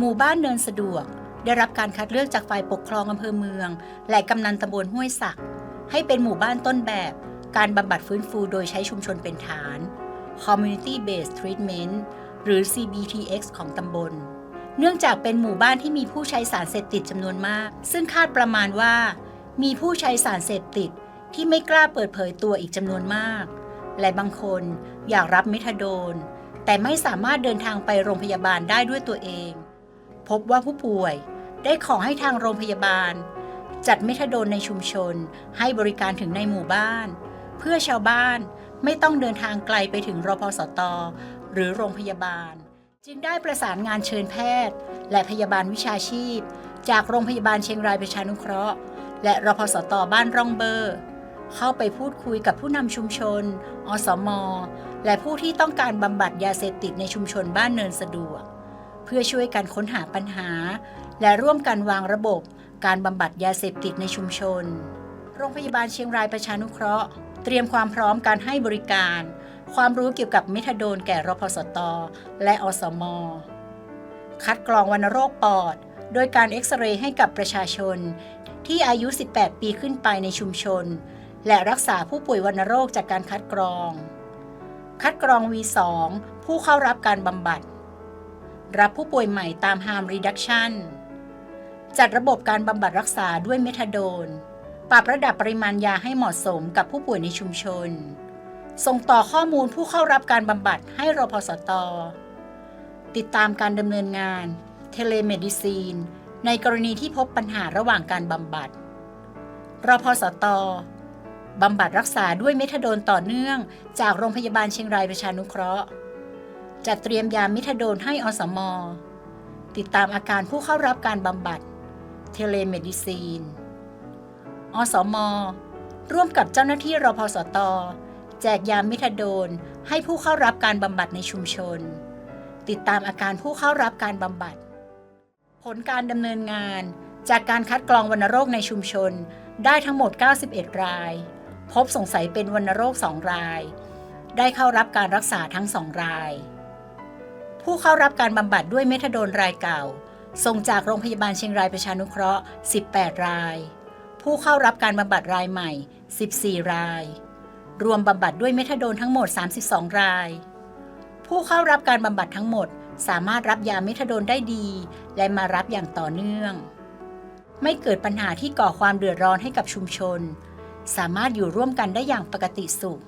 หมู่บ้านเนินสะดวก ได้รับการคัดเลือกจากฝ่ายปกครองอำเภอเมือง และกำนันตำบลห้วยสักให้เป็นหมู่บ้านต้นแบบ การบำบัดฟื้นฟูโดยใช้ชุมชนเป็นฐาน Community Based Treatment หรือ CBTX ของตำบล เนื่องจากเป็นหมู่บ้านที่มีผู้ใช้สารเสพติดจำนวนมาก ซึ่งคาดประมาณว่า มีผู้ใช้สารเสพติดที่ไม่กล้าเปิดเผยตัวอีกจำนวนมาก และบางคนอยากรับเมทาโดน แต่ไม่สามารถเดินทางไปโรงพยาบาลได้ด้วยตัวเอง พบว่าผู้ป่วย ได้ขอให้ทางโรงพยาบาล จัดเมทาโดนในชุมชน ให้บริการถึงในหมู่บ้าน เพื่อชาวบ้านไม่ต้องเดินทางไกลไปถึงรพสต หรือโรงพยาบาล จึงได้ประสานงานเชิญแพทย์ และพยาบาลวิชาชีพ จากโรงพยาบาลเชียงรายประชานุเคราะห์ และรพสต บ้านร่องเบอร์เข้าไปพูดคุยกับผู้นำชุมชน อสม และผู้ที่ต้องการบำบัดยาเสพติดในชุมชนบ้านเนินสะดวก เพื่อช่วยกันค้นหาปัญหา และร่วมกันวางระบบการบำบัดยาเสพติดในชุมชน โรงพยาบาลเชียงรายประชานุเคราะห์ เตรียมความพร้อมการให้บริการ ความรู้เกี่ยวกับเมทาโดนแก่รพสต และอสม คัดกรองวัณโรคปอด โดยการเอ็กซเรย์ให้กับประชาชน ที่อายุ 18 ปีขึ้นไปในชุมชน และรักษาผู้ป่วยวัณโรคจากการคัดกรอง คัดกรอง V2 ผู้เข้ารับการบำบัด รับผู้ป่วยใหม่ตาม Harm Reduction จัดระบบการบำบัดรักษาด้วยเมทาโดน ปรับระดับปริมาณยาให้เหมาะสมกับผู้ป่วยในชุมชน ส่งต่อข้อมูลผู้เข้ารับการบำบัดให้รพสต ติดตามการดำเนินงาน เทเลเมดิซีน ในกรณีที่พบปัญหาระหว่างการบำบัด รพสตบำบัดรักษาด้วยเมทาโดนต่อเนื่องจากโรงพยาบาลเชียงรายประชานุเคราะห์ จัดเตรียมยาเมทาโดนให้อสม ติดตามอาการผู้เข้ารับการบำบัด เทเลเมดิซีน อสม ร่วมกับเจ้าหน้าที่รพสต แจกยาเมทาโดนให้ผู้เข้ารับการบำบัดในชุมชน ติดตามอาการผู้เข้ารับการบำบัด ผลการดำเนินงานจากการคัดกรองวัณโรคในชุมชนได้ทั้งหมด 91 ราย พบสงสัยเป็นวัณโรค 2 ราย ได้เข้ารับการรักษาทั้ง 2 ราย ผู้เข้ารับการบำบัดด้วยเมทาโดนรายเก่า ส่งจากโรงพยาบาลเชียงรายประชานุเคราะห์ 18 ราย ผู้เข้ารับการบำบัดรายใหม่ 14 ราย รวมบำบัดด้วยเมทาโดนทั้งหมด 32 ราย ผู้เข้ารับการบำบัดทั้งหมด สามารถรับยาเมทาโดนได้ดี และมารับอย่างต่อเนื่อง ไม่เกิดปัญหาที่ก่อความเดือดร้อนให้กับชุมชน สามารถอยู่ร่วมกันได้อย่างปกติสุข